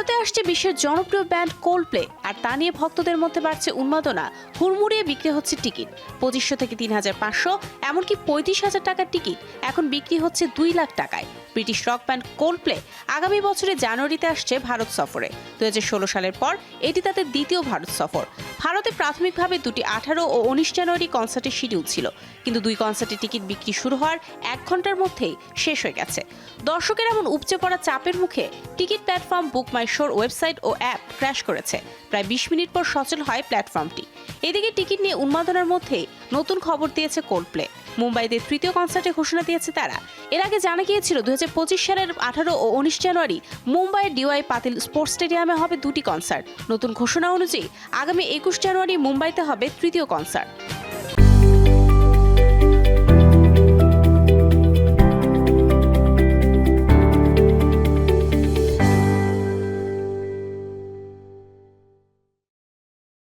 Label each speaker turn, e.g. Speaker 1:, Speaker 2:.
Speaker 1: ভারতে আসছে বিশ্বের জনপ্রিয় ব্যান্ড কোল্ড প্লে আর তা নিয়ে ভক্তদের মধ্যে বাড়ছে উন্মাদনা। হুড়মুড়িয়ে বিক্রি হচ্ছে টিকিট। পঁচিশশো থেকে তিন হাজার পাঁচশো, এমনকি পঁয়ত্রিশ হাজার টাকার টিকিট। এখন বিক্রি হচ্ছে দুই লাখ টাকায়। ব্রিটিশ রক ব্যান্ড কোল্ডপ্লে আগামী বছরে জানুয়ারিতে আসছে ভারত সফরে। দুই হাজার ষোলো সালের পর এটি তাদের দ্বিতীয় ভারত সফর। ভারতে প্রাথমিকভাবে দুটি আঠারো ও উনিশ জানুয়ারি কনসার্টের শিডিউল ছিল, কিন্তু দুই কনসার্টের টিকিট বিক্রি শুরু হওয়ার এক ঘণ্টার মধ্যেই শেষ হয়ে গেছে। দর্শকের এমন উপচে পড়া চাপের মুখে টিকিট প্ল্যাটফর্ম বুক মাই শোর ওয়েবসাইট ও অ্যাপ ক্র্যাশ করেছে। প্রায় বিশ মিনিট পর সচল হয় প্ল্যাটফর্মটি। এদিকে টিকিট নিয়ে উন্মাদনার মধ্যে নতুন খবর দিয়েছে কোল্ডপ্লে মুম্বাইতে তৃতীয় কনসার্টে ঘোষণা দিয়েছে তারা। এর আগে জানা গিয়েছিল দু হাজার পঁচিশ সালের আঠারো ও উনিশ জানুয়ারি মুম্বাইয়ের ডিওয়াই পাতিল স্পোর্টস স্টেডিয়ামে হবে দুটি কনসার্ট নতুন ঘোষণা অনুযায়ী আগামী একুশ জানুয়ারি মুম্বাইতে হবে তৃতীয় কনসার্ট